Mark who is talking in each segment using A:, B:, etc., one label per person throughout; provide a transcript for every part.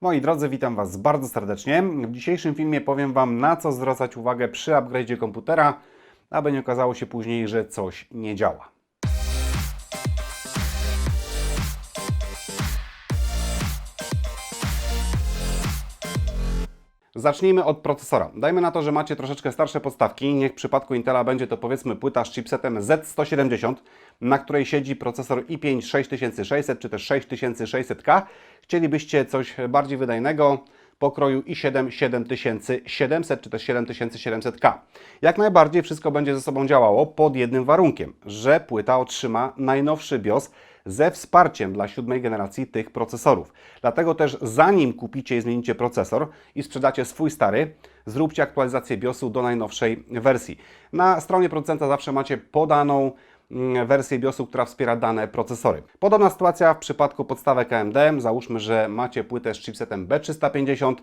A: Moi drodzy, witam Was bardzo serdecznie. W dzisiejszym filmie powiem Wam, na co zwracać uwagę przy upgrade'zie komputera, aby nie okazało się później, że coś nie działa. Zacznijmy od procesora. Dajmy na to, że macie troszeczkę starsze podstawki. Niech w przypadku Intela będzie to powiedzmy płyta z chipsetem Z170, na której siedzi procesor i5 6600 czy też 6600K. Chcielibyście coś bardziej wydajnego pokroju i7 7700 czy też 7700K. Jak najbardziej wszystko będzie ze sobą działało pod jednym warunkiem, że płyta otrzyma najnowszy BIOS ze wsparciem dla siódmej generacji tych procesorów. Dlatego też zanim kupicie i zmienicie procesor i sprzedacie swój stary, zróbcie aktualizację BIOSu do najnowszej wersji. Na stronie producenta zawsze macie podaną mm, wersję BIOSu, która wspiera dane procesory. Podobna sytuacja w przypadku podstawek AMD. Załóżmy, że macie płytę z chipsetem B350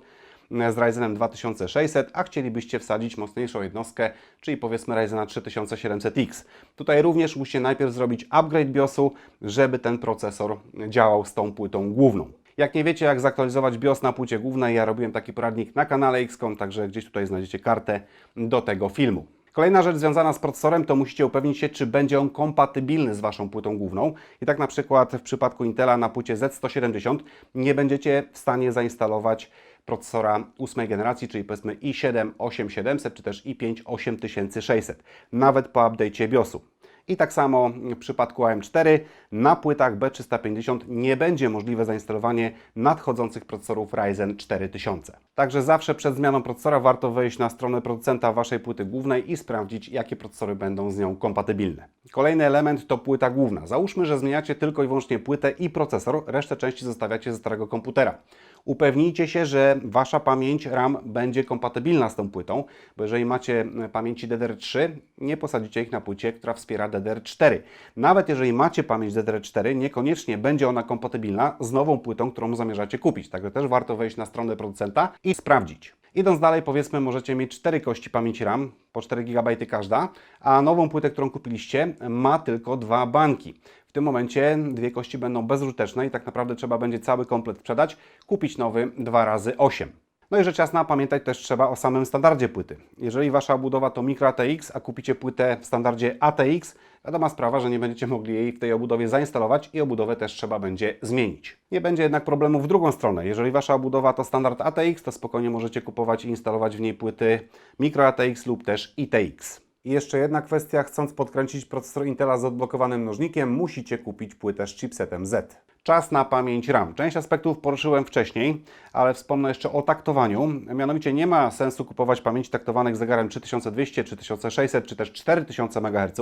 A: z Ryzenem 2600, a chcielibyście wsadzić mocniejszą jednostkę, czyli powiedzmy Ryzena 3700X. Tutaj również musicie najpierw zrobić upgrade BIOSu, żeby ten procesor działał z tą płytą główną. Jak nie wiecie, jak zaktualizować BIOS na płycie głównej, ja robiłem taki poradnik na kanale XCOM, także gdzieś tutaj znajdziecie kartę do tego filmu. Kolejna rzecz związana z procesorem to musicie upewnić się, czy będzie on kompatybilny z Waszą płytą główną. I tak na przykład w przypadku Intela na płycie Z170 nie będziecie w stanie zainstalować procesora ósmej generacji, czyli powiedzmy i7 8700 czy też i5 8600, nawet po update'cie BIOSu. I tak samo w przypadku AM4 na płytach B350 nie będzie możliwe zainstalowanie nadchodzących procesorów Ryzen 4000. Także zawsze przed zmianą procesora warto wejść na stronę producenta Waszej płyty głównej i sprawdzić, jakie procesory będą z nią kompatybilne. Kolejny element to płyta główna. Załóżmy, że zmieniacie tylko i wyłącznie płytę i procesor, resztę części zostawiacie ze starego komputera. Upewnijcie się, że Wasza pamięć RAM będzie kompatybilna z tą płytą, bo jeżeli macie pamięci DDR3, nie posadzicie ich na płycie, która wspiera DDR4. Nawet jeżeli macie pamięć DDR4, niekoniecznie będzie ona kompatybilna z nową płytą, którą zamierzacie kupić. Także też warto wejść na stronę producenta i sprawdzić. Idąc dalej, powiedzmy, możecie mieć 4 kości pamięci RAM, po 4 GB każda, a nową płytę, którą kupiliście, ma tylko dwa banki. W tym momencie dwie kości będą bezużyteczne i tak naprawdę trzeba będzie cały komplet sprzedać, kupić nowy 2 razy 8. No i rzecz jasna, pamiętać też trzeba o samym standardzie płyty. Jeżeli Wasza budowa to Micro ATX, a kupicie płytę w standardzie ATX, wiadoma sprawa, że nie będziecie mogli jej w tej obudowie zainstalować i obudowę też trzeba będzie zmienić. Nie będzie jednak problemu w drugą stronę. Jeżeli Wasza obudowa to standard ATX, to spokojnie możecie kupować i instalować w niej płyty Micro ATX lub też ITX. I jeszcze jedna kwestia, chcąc podkręcić procesor Intela z odblokowanym mnożnikiem, musicie kupić płytę z chipsetem Z. Czas na pamięć RAM. Część aspektów poruszyłem wcześniej, ale wspomnę jeszcze o taktowaniu. Mianowicie nie ma sensu kupować pamięci taktowanych zegarem 3200, 3600 czy też 4000 MHz,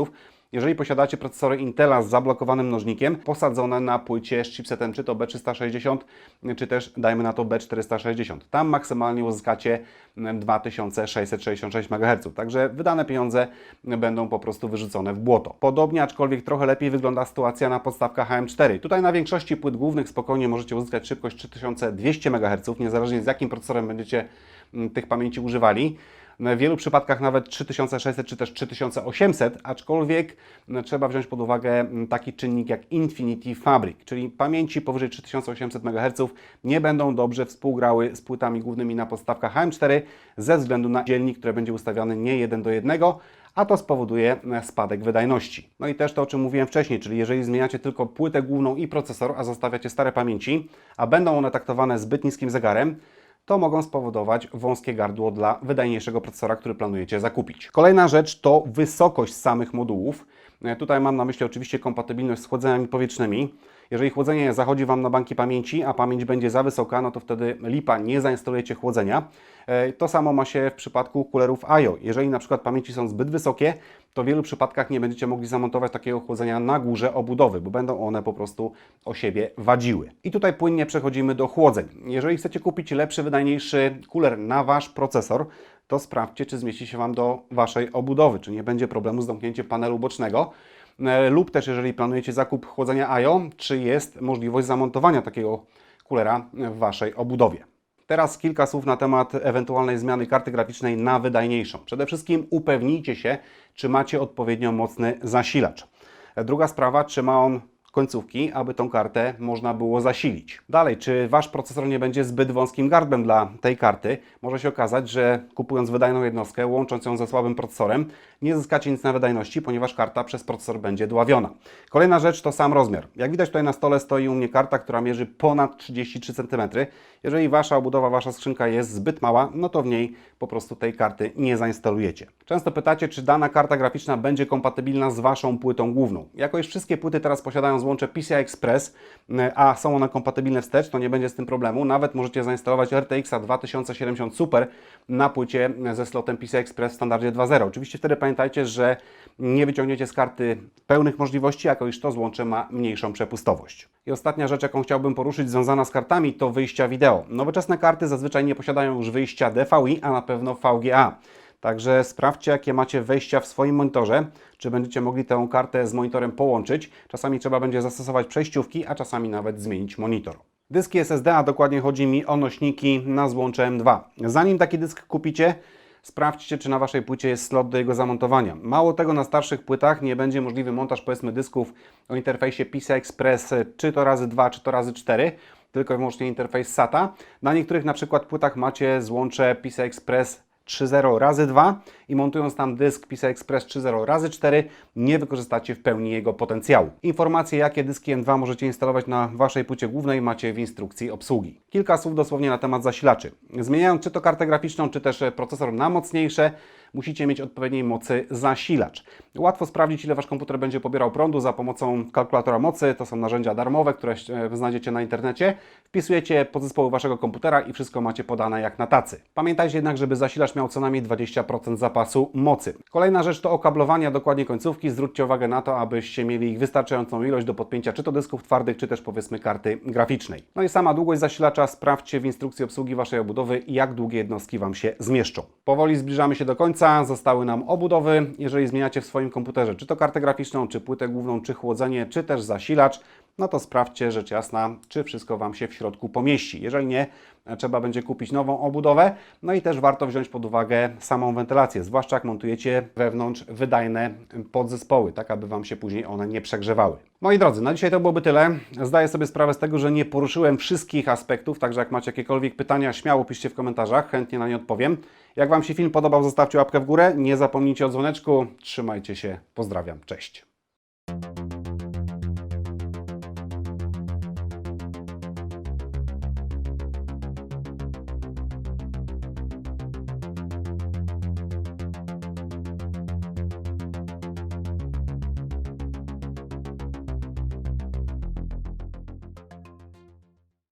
A: jeżeli posiadacie procesory Intela z zablokowanym mnożnikiem posadzone na płycie z chipsetem czy to B360, czy też dajmy na to B460. Tam maksymalnie uzyskacie 2666 MHz. Także wydane pieniądze będą po prostu wyrzucone w błoto. Podobnie, aczkolwiek trochę lepiej wygląda sytuacja na podstawkach HM4. Tutaj na większości płyt głównych spokojnie możecie uzyskać szybkość 3200 MHz, niezależnie z jakim procesorem będziecie mm, tych pamięci używali. W wielu przypadkach nawet 3600 czy też 3800, aczkolwiek trzeba wziąć pod uwagę taki czynnik jak Infinity Fabric, czyli pamięci powyżej 3800 MHz nie będą dobrze współgrały z płytami głównymi na podstawkach HM4 ze względu na dzielnik, który będzie ustawiony nie jeden do jednego, a to spowoduje spadek wydajności. No i też to, o czym mówiłem wcześniej, czyli jeżeli zmieniacie tylko płytę główną i procesor, a zostawiacie stare pamięci, a będą one taktowane zbyt niskim zegarem, to mogą spowodować wąskie gardło dla wydajniejszego procesora, który planujecie zakupić. Kolejna rzecz to wysokość samych modułów. E, Tutaj mam na myśli oczywiście kompatybilność z chłodzeniami powietrznymi. Jeżeli chłodzenie zachodzi Wam na banki pamięci, a pamięć będzie za wysoka, no to wtedy lipa, nie zainstalujecie chłodzenia. E, To samo ma się w przypadku kulerów IO. Jeżeli na przykład pamięci są zbyt wysokie, to w wielu przypadkach nie będziecie mogli zamontować takiego chłodzenia na górze obudowy, bo będą one po prostu o siebie wadziły. I tutaj płynnie przechodzimy do chłodzeń. Jeżeli chcecie kupić lepszy, wydajniejszy kuler na Wasz procesor, to sprawdźcie, czy zmieści się Wam do Waszej obudowy, czy nie będzie problemu z domknięciem panelu bocznego. E, Lub też, jeżeli planujecie zakup chłodzenia IO, czy jest możliwość zamontowania takiego kulera w Waszej obudowie. Teraz kilka słów na temat ewentualnej zmiany karty graficznej na wydajniejszą. Przede wszystkim upewnijcie się, czy macie odpowiednio mocny zasilacz. Druga sprawa, czy ma on końcówki, aby tą kartę można było zasilić. Dalej, czy Wasz procesor nie będzie zbyt wąskim gardłem dla tej karty? Może się okazać, że kupując wydajną jednostkę, łącząc ją ze słabym procesorem, nie zyskacie nic na wydajności, ponieważ karta przez procesor będzie dławiona. Kolejna rzecz to sam rozmiar. Jak widać tutaj na stole stoi u mnie karta, która mierzy ponad 33 cm. Jeżeli Wasza obudowa, Wasza skrzynka jest zbyt mała, no to w niej po prostu tej karty nie zainstalujecie. Często pytacie, czy dana karta graficzna będzie kompatybilna z Waszą płytą główną. Jako iż wszystkie płyty teraz posiadają złącze PCI Express, a są one kompatybilne wstecz, to nie będzie z tym problemu. Nawet możecie zainstalować RTX 2070 Super na płycie ze slotem PCI Express w standardzie 2.0. Oczywiście wtedy pamiętajcie, że nie wyciągniecie z karty pełnych możliwości, jako iż to złącze ma mniejszą przepustowość. I ostatnia rzecz, jaką chciałbym poruszyć związana z kartami, to wyjścia wideo. Nowoczesne karty zazwyczaj nie posiadają już wyjścia DVI, a na pewno VGA. Także sprawdźcie, jakie macie wejścia w swoim monitorze, czy będziecie mogli tę kartę z monitorem połączyć. Czasami trzeba będzie zastosować przejściówki, a czasami nawet zmienić monitor. Dyski SSD, a dokładnie chodzi mi o nośniki na złącze M2. Zanim taki dysk kupicie, sprawdźcie, czy na Waszej płycie jest slot do jego zamontowania. Mało tego, na starszych płytach nie będzie możliwy montaż, powiedzmy, dysków o interfejsie PCI Express czy to razy 2, czy to razy 4, tylko i wyłącznie interfejs SATA. Na niektórych na przykład płytach macie złącze PCI Express 3.0 razy 2 i montując tam dysk PCI Express 3.0 razy 4 nie wykorzystacie w pełni jego potencjału. Informacje jakie dyski M2 możecie instalować na Waszej płycie głównej macie w instrukcji obsługi. Kilka słów dosłownie na temat zasilaczy. Zmieniając czy to kartę graficzną, czy też procesor na mocniejsze, musicie mieć odpowiedniej mocy zasilacz. Łatwo sprawdzić, ile Wasz komputer będzie pobierał prądu za pomocą kalkulatora mocy. To są narzędzia darmowe, które e, znajdziecie na internecie. Wpisujecie podzespoły Waszego komputera i wszystko macie podane jak na tacy. Pamiętajcie jednak, żeby zasilacz miał co najmniej 20% zapasu mocy. Kolejna rzecz to okablowanie, dokładnie końcówki. Zwróćcie uwagę na to, abyście mieli ich wystarczającą ilość do podpięcia czy to dysków twardych, czy też powiedzmy karty graficznej. No i sama długość zasilacza sprawdźcie w instrukcji obsługi Waszej obudowy, jak długie jednostki Wam się zmieszczą. Powoli zbliżamy się do zostały nam obudowy. Jeżeli zmieniacie w swoim komputerze czy to kartę graficzną, czy płytę główną, czy chłodzenie, czy też zasilacz, no to sprawdźcie, rzecz jasna, czy wszystko Wam się w środku pomieści. Jeżeli nie, trzeba będzie kupić nową obudowę. No i też warto wziąć pod uwagę samą wentylację, zwłaszcza jak montujecie wewnątrz wydajne podzespoły, tak aby Wam się później one nie przegrzewały. Moi drodzy, na dzisiaj to byłoby tyle. Zdaję sobie sprawę z tego, że nie poruszyłem wszystkich aspektów, także jak macie jakiekolwiek pytania, śmiało piszcie w komentarzach, chętnie na nie odpowiem. Jak Wam się film podobał, zostawcie łapkę w górę, nie zapomnijcie o dzwoneczku. Trzymajcie się, pozdrawiam, cześć.